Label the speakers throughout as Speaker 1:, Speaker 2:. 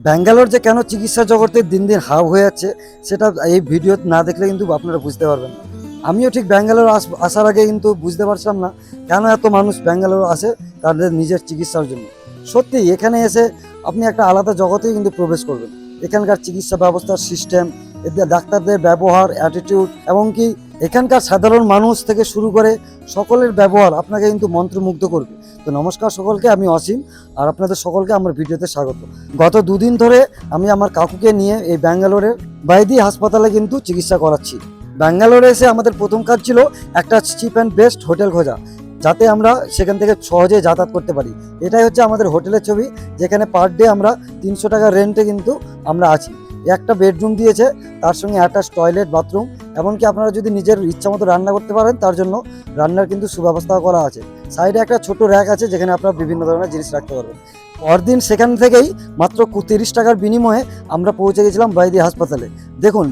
Speaker 1: ব্যাঙ্গালোর যে কেন চিকিৎসা জগতে দিন দিন হাব হয়ে যাচ্ছে, সেটা এই ভিডিও না দেখলে কিন্তু আপনারা বুঝতে পারবেন আমিও ঠিক ব্যাঙ্গালোর আস- আসার আগে কিন্তু বুঝতে পারছিলাম না কেন এত মানুষ ব্যাঙ্গালোর আসে তাদের নিজের চিকিৎসার জন্য। সত্যি, এখানে এসে আপনি একটা আলাদা জগতেই কিন্তু প্রবেশ করবেন। এখানকার চিকিৎসা ব্যবস্থার সিস্টেম এদের ডাক্তারদের ব্যবহার অ্যাটিটিউড এমনকি এখানকার সাধারণ মানুষ থেকে শুরু করে সকলের ব্যবহার আপনাকে কিন্তু মন্ত্রমুগ্ধ করবে। তো নমস্কার সকলকে, আমি অসীম, আর আপনাদের সকলকে আমার ভিডিওতে স্বাগত। গত দুদিন ধরে আমি আমার কাকুকে নিয়ে এই ব্যাঙ্গালোরের বাইদি হাসপাতালে কিন্তু চিকিৎসা করাচ্ছি। ব্যাঙ্গালোরে এসে আমাদের প্রথম কাজ ছিল একটা চিপ অ্যান্ড বেস্ট হোটেল খোঁজা, যাতে আমরা সেখান থেকে সহজে যাতায়াত করতে পারি। এটাই হচ্ছে আমাদের হোটেলের ছবি, যেখানে পার ডে আমরা তিনশো টাকা রেন্টে কিন্তু আমরা আছি। একটা বেডরুম দিয়েছে, তার সঙ্গে অ্যাটাচ টয়লেট বাথরুম এমনকি আপনারা যদি নিজের ইচ্ছা মতো রান্না করতে পারেন, তার জন্য রান্নার কিন্তু সুব্যবস্থা করা আছে। সাইডে একটা ছোট র্যাক আছে, যেখানে আপনারা বিভিন্ন ধরনের জিনিস রাখতে পারবেন। পরদিন সেখান থেকেই মাত্র তিরিশ টাকার বিনিময়ে আমরা পৌঁছে গেছিলাম বাইদি হাসপাতালে। দেখুন,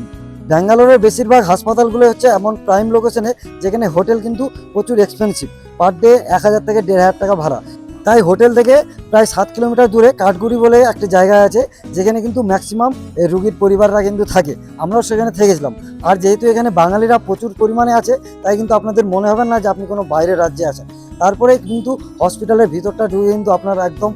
Speaker 1: ব্যাঙ্গালোরের বেশিরভাগ হাসপাতালগুলো হচ্ছে এমন প্রাইম লোকেশনে যেখানে হোটেল কিন্তু প্রচুর এক্সপেন্সিভ পার ডে এক হাজার থেকে দেড় হাজার টাকা ভাড়া। তাই হোটেল থেকে প্রায় সাত কিলোমিটার দূরে কাঠগুড়ি বলে একটা জায়গা আছে, যেখানে কিন্তু ম্যাক্সিমাম রুগীর পরিবাররা কিন্তু থাকে। আমরাও সেখানে থেকেছিলাম আর যেহেতু এখানে বাঙালিরা প্রচুর পরিমাণে আছে, তাই কিন্তু আপনাদের মনে হবে না যে আপনি কোনো বাইরের রাজ্যে আছেন। তারপরে কিন্তু হসপিটালের ভিতরটা ঢুকে কিন্তু আপনারা একদম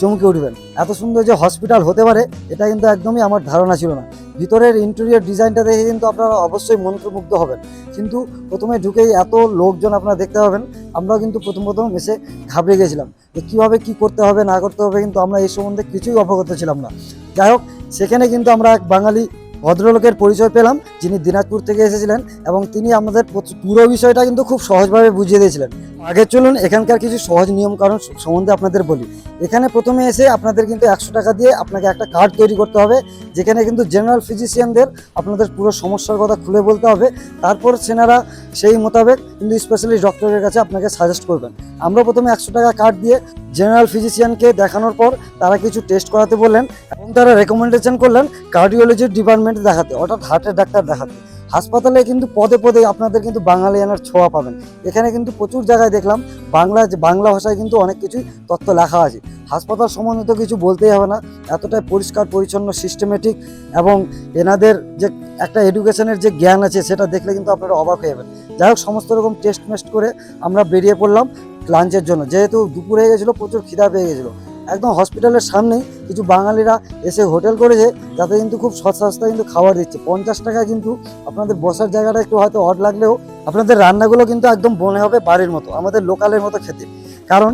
Speaker 1: চমকে উঠবেন। এত সুন্দর যে হসপিটাল হতে পারে, এটা কিন্তু একদমই আমার ধারণা ছিল না। ভিতরের ইন্টেরিয়ার ডিজাইনটা দেখে কিন্তু আপনারা অবশ্যই মন্ত্রমুগ্ধ হবেন। কিন্তু প্রথমে ঢুকেই এত লোকজন আপনারা দেখতে পাবেন, আমরাও কিন্তু প্রথম প্রথম এসে ঘাবড়ে গেছিলাম যে কীভাবে কী করতে হবে, না করতে হবে, কিন্তু আমরা এই সম্বন্ধে কিছুই অবগত ছিলাম না। যাই হোক, সেখানে কিন্তু আমরা এক বাঙালি ভদ্রলোকের পরিচয় পেলাম, যিনি দিনাজপুর থেকে এসেছিলেন এবং তিনি আমাদের পুরো বিষয়টা কিন্তু খুব সহজভাবে বুঝিয়ে দিয়েছিলেন। আগে চলুন, এখানকার কিছু সহজ নিয়ম কারণ সম্বন্ধে আপনাদের বলি। এখানে প্রথমে এসে আপনাদের কিন্তু একশো টাকা দিয়ে আপনাকে একটা কার্ড তৈরি করতে হবে, যেখানে কিন্তু জেনারেল ফিজিশিয়ানদের আপনাদের পুরো সমস্যার কথা খুলে বলতে হবে। তারপর সেনারা সেই মোতাবেক কিন্তু স্পেশালিস্ট ডক্টরের কাছে আপনাকে সাজেস্ট করবেন। আমরা প্রথমে একশো টাকা কার্ড দিয়ে জেনারেল ফিজিশিয়ানকে দেখানোর পর তারা কিছু টেস্ট করাতে বললেন এবং তারা রেকমেন্ডেশন করলেন কার্ডিওলজির ডিপার্টমেন্টে দেখাতে, অর্থাৎ হার্টের ডাক্তার দেখাতে। হাসপাতালে কিন্তু পদে পদে আপনাদের কিন্তু বাঙালিয়ানার ছোঁয়া পাবেন। এখানে কিন্তু প্রচুর জায়গায় দেখলাম বাংলা বাংলা ভাষায় কিন্তু অনেক কিছুই তথ্য লেখা আছে। হাসপাতাল সম্বন্ধে তো কিছু বলতেই হবে না, এতটাই পরিষ্কার, পরিচ্ছন্ন সিস্টেমেটিক এবং এনাদের যে একটা এডুকেশনের যে জ্ঞান আছে সেটা দেখলে কিন্তু আপনারা অবাক হয়ে যাবেন। যাই হোক, সমস্ত রকম টেস্ট মেস্ট করে আমরা বেরিয়ে পড়লাম লাঞ্চের জন্য। যেহেতু দুপুর হয়ে গেছিল, প্রচুর খিদা পেয়ে গেছিল। একদম হসপিটালের সামনেই কিছু বাঙালিরা এসে হোটেল করেছে, যাতে কিন্তু খুব সস্তা কিন্তু খাবার দিচ্ছে। পঞ্চাশ টাকা কিন্তু আপনাদের বসার জায়গাটা একটু হয়তো অড লাগলেও আপনাদের রান্নাগুলো কিন্তু একদম মনে হবে বাড়ির মতো, আমাদের লোকালের মতো খেতে। কারণ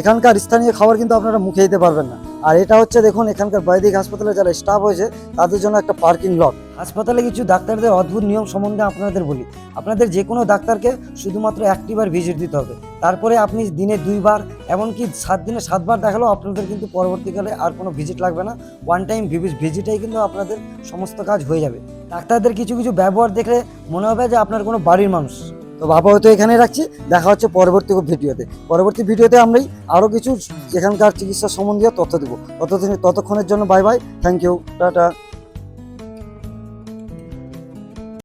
Speaker 1: এখানকার স্থানীয় খাবার কিন্তু আপনারা মুখে দিতে পারবেন না। আর এটা হচ্ছে দেখুন, এখানকার বৈদিক হাসপাতালে যারা স্টাফ হয়েছে তাদের জন্য একটা পার্কিং লট হাসপাতালে কিছু ডাক্তারদের অদ্ভুত নিয়ম সম্বন্ধে আপনাদের বলি। আপনাদের যে কোনো ডাক্তারকে শুধুমাত্র একটিবার ভিজিট দিতে হবে। তারপরে আপনি দিনে দুইবার, এমনকি সাত দিনে সাতবার দেখালেও আপনাদের কিন্তু পরবর্তীকালে আর কোনো ভিজিট লাগবে না। ওয়ান টাইম ভিজিটেই কিন্তু আপনাদের সমস্ত কাজ হয়ে যাবে। ডাক্তারদের কিছু কিছু ব্যবহার দেখলে মনে হবে যে আপনার কোনো বাড়ির মানুষ। তো বাবা হয়তো এখানে রাখছি, দেখা হচ্ছে পরবর্তী ভিডিওতে। পরবর্তী ভিডিওতে আমরাই আরও কিছু এখানকার চিকিৎসা সম্বন্ধীয় তথ্য দেবো। ততদিন ততক্ষণের জন্য bye bye thank you ta-ta.